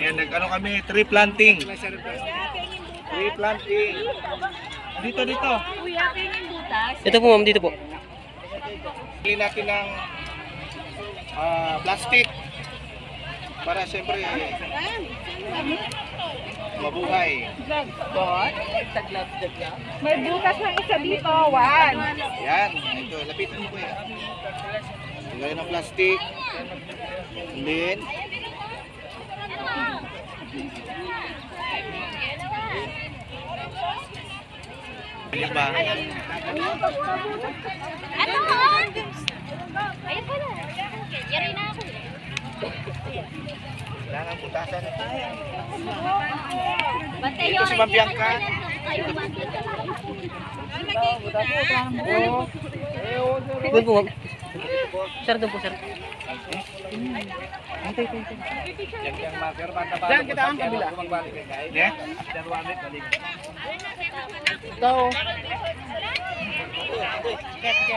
Yan, nag-ano kami, tree planting. Tree planting. Dito, dito. Kuya, pingin butas. Ito po ma'am, dito po. Bili natin ng ah, plastic para siyempre mabuhay. May butas ng isa dito, one. Yan, ito, lapitan mo ko yan. Lagay ng plastic. And then, Yan ba? Ano mo? Ayun pala. Yari na ako. Kailangan putasan. Bantay Ito si Ma'am Bianca. Doon po ma'am. Sir, doon po sir. Diyan kita ang kabila. Yeah? Ito.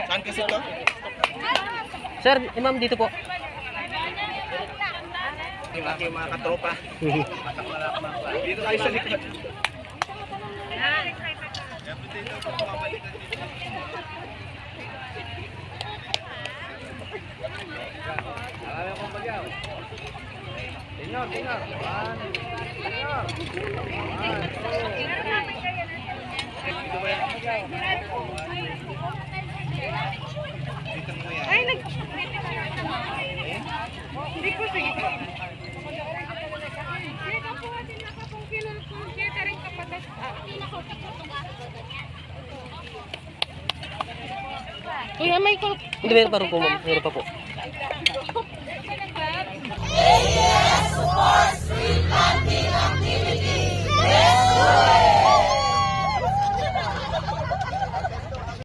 Saan kasi to? Sir, ma'am, dito po. Yung aking mga katropa. Dito kayo sa likod. Dito Tingog, tingog. One, tingog. One, two, three. Ay, nag... Hindi po, sige po. Dito po, tinakapong kinakong catering kapatas. Kuya, may kol... Hindi, meron pa po, meron pa po.